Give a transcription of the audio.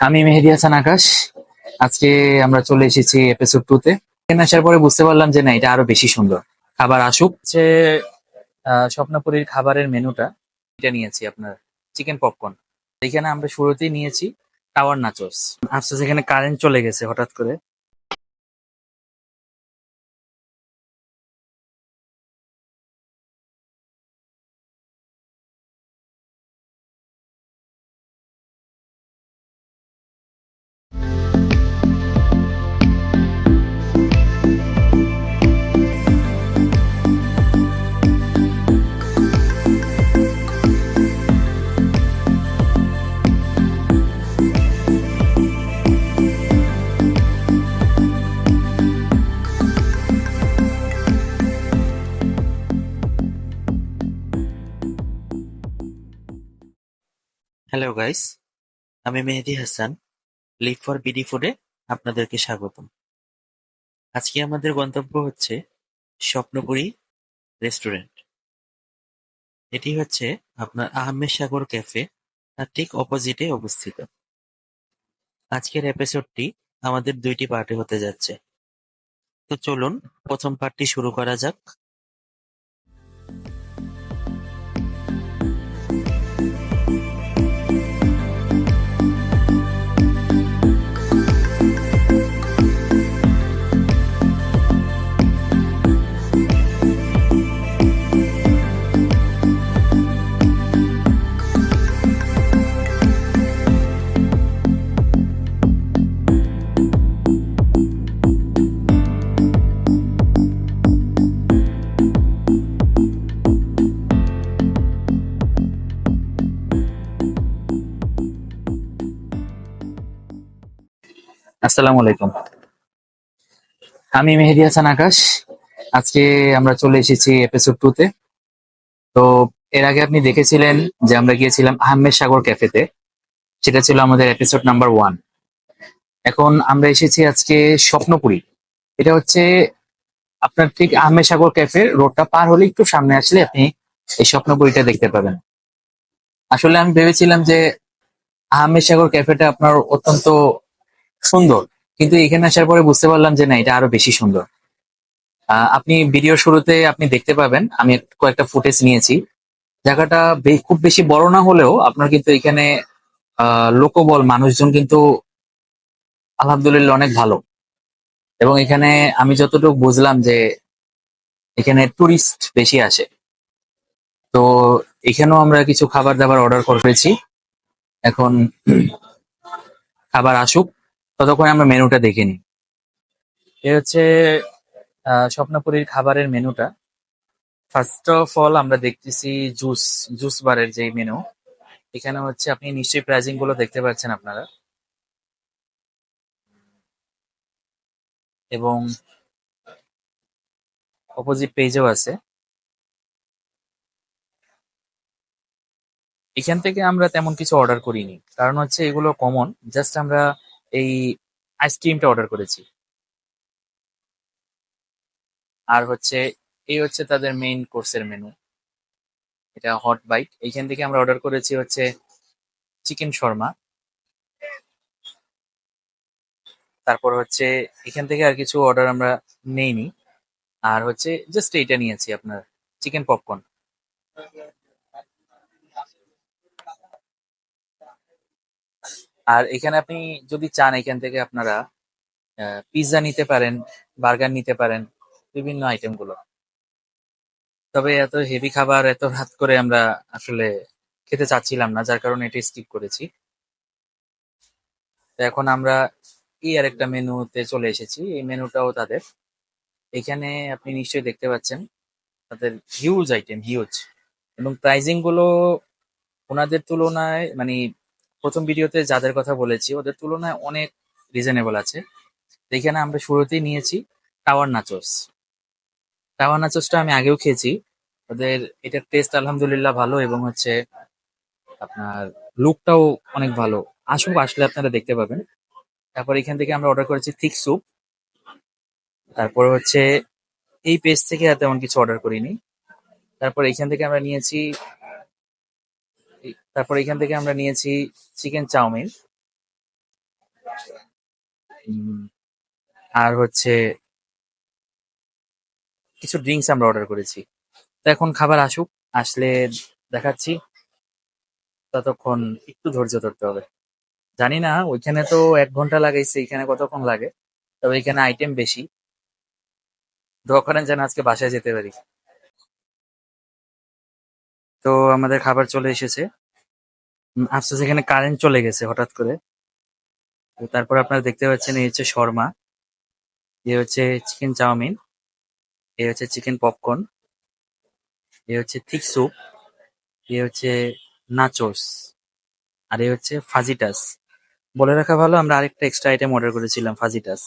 আমি মেহেদি হাসান আকাশ। আজকে আমরা চলে এসেছি এপিসোড টু তে। এখানে আসার পরে বুঝতে পারলাম যে না, এটা আরও বেশি সুন্দর। খাবার আসুক। যে স্বপ্নপুরীর খাবারের মেনুটা, এটা নিয়েছি আপনার চিকেন পপকর্ন এখানে আমরা শুরুতেই নিয়েছি টাওয়ার নাচোস আফসোস, এখানে কারেন্ট চলে গেছে হঠাৎ করে। হ্যালো গাইস আমি Mehedi Hasan live for BD ফুডে আপনাদেরকে স্বাগতম। আজকে আমাদের গন্তব্য হচ্ছে স্বপ্নপুরী রেস্টুরেন্ট। এটি হচ্ছে আপনার আহমেদ সাগর ক্যাফে, তার ঠিক অপোজিটে অবস্থিত। আজকের এপিসোডটি আমাদের দুইটি পার্টে হতে যাচ্ছে। তো চলুন, প্রথম পার্টটি শুরু করা যাক। আসসালামু আলাইকুম। আমি মেহেদি হাসান আকাশ। আজকে আমরা চলে এসেছি এপিসোড টু তে। তো এর আগে আপনি দেখেছিলেন যে আমরা গিয়েছিলাম আহমেদ সাগর ক্যাফেতে সেটা ছিল আমাদের এপিসোড নাম্বার ওয়ান এখন আমরা এসেছি আজকে স্বপ্নপুরী। এটা হচ্ছে আপনার ঠিক আহমেদ সাগর ক্যাফে রোডটা পার হলে একটু সামনে আসলে আপনি এই স্বপ্নপুরীটা দেখতে পাবেন। আসলে আমি ভেবেছিলাম যে আহমেদ সাগর ক্যাফেটা আপনার অত্যন্ত সুন্দর। কিন্তু এখানে আসার পরে বুঝতে পারলাম যে না, এটা আরও বেশি সুন্দর। আপনি ভিডিও শুরুতে আপনি দেখতে পাবেন, আমি কয়েকটা ফুটেজ নিয়েছি। জায়গাটা খুব বেশি বড় না হলেও আপনার কিন্তু এখানে লোকবল, মানুষজন কিন্তু আলহামদুলিল্লাহ অনেক ভালো। এবং এখানে আমি যতটুকু বুঝলাম যে, এখানে টুরিস্ট বেশি আসে। তো এখানেও আমরা কিছু খাবার দাবার অর্ডার করেছি। এখন খাবার আসুক। ততক্ষণ আমরা মেনুটা দেখে নিই। এ হচ্ছে স্বপ্নপুরীর খাবারের মেনুটা। ফার্স্ট অফ অল আমরা দেখতেছি জুস জুস বারের যে মেনু এখানে হচ্ছে আপনি নিশ্চয়ই প্রাইজিংগুলো দেখতে পাচ্ছেন আপনারা। এবং অপোজিট পেজেও আছে। এখান থেকে আমরা তেমন কিছু অর্ডার করিনি। কারণ হচ্ছে এগুলো কমন জাস্ট আমরা এই আইসক্রিমটা অর্ডার করেছি। আর হচ্ছে, এই হচ্ছে তাদের মেইন কোর্সের মেনু এটা হট বাইট এইখান থেকে আমরা অর্ডার করেছি হচ্ছে চিকেন শর্মা তারপর হচ্ছে, এখান থেকে আর কিছু অর্ডার আমরা নেইনি। আর হচ্ছে জাস্ট এইটা নিয়েছি আপনার চিকেন পপকর্ন আর এখানে আপনি যদি চান এখান থেকে আপনারা পিৎজা নিতে পারেন বার্গার নিতে পারেন, বিভিন্ন আইটেমগুলো তবে এত হেভি খাবার, এত রাত করে আমরা আসলে খেতে চাচ্ছিলাম না, যার কারণে এটা স্কিপ করেছি। তো এখন আমরা এই আরেকটা মেনুতে চলে এসেছি। এই মেনুটাও তাদের। এখানে আপনি নিশ্চয়ই দেখতে পাচ্ছেন, তাদের হিউজ আইটেম হিউজ এবং প্রাইজিংগুলো ওনাদের তুলনায় মানে প্রথম ভিডিওতে যাদের কথা বলেছি, ওদের তুলনায় অনেক রিজনেবল আছে। এখানে আমরা শুরুতেই নিয়েছি টাওয়ার নাচোস টাওয়ার নাচোসটা আমি আগেও খেয়েছি। ওদের এটার টেস্ট আলহামদুলিল্লাহ ভালো এবং হচ্ছে আপনার লুকটাও অনেক ভালো। আসুক, আসলে আপনারা দেখতে পাবেন। তারপর এখান থেকে আমরা অর্ডার করেছি থিক স্যুপ তারপর হচ্ছে এই পেজ থেকে তেমন কিছু অর্ডার করিনি। তারপর এখান থেকে আমরা নিয়েছি তারপর এখান থেকে আমরা নিয়েছি চিকেন চাউমিন। উম, আর হচ্ছে কিছু ড্রিঙ্কস আমরা অর্ডার করেছি। তো এখন খাবার আসুক আসলে দেখাচ্ছি। ততক্ষণ একটু ধৈর্য ধরতে হবে। জানি না ওইখানে তো এক ঘণ্টা লাগাইছে এখানে কতক্ষণ লাগে? তবে এখানে আইটেম বেশি। দোয়া করেন যেন আজকে বাসায় যেতে পারি। তো আমাদের খাবার চলে এসেছে। আফসোস, এখানে কারেন্ট চলে গেছে হঠাৎ করে। তো তারপর আপনারা দেখতে পাচ্ছেন, এই হচ্ছে শর্মা, এ হচ্ছে চিকেন চাউমিন, এ হচ্ছে চিকেন পপকর্ন এ হচ্ছে থিক স্যুপ এ হচ্ছে নাচোস আর এ হচ্ছে ফাজিটাস বলে রাখা ভালো, আমরা আরেকটা এক্সট্রা আইটেম অর্ডার করেছিলাম ফাজিটাস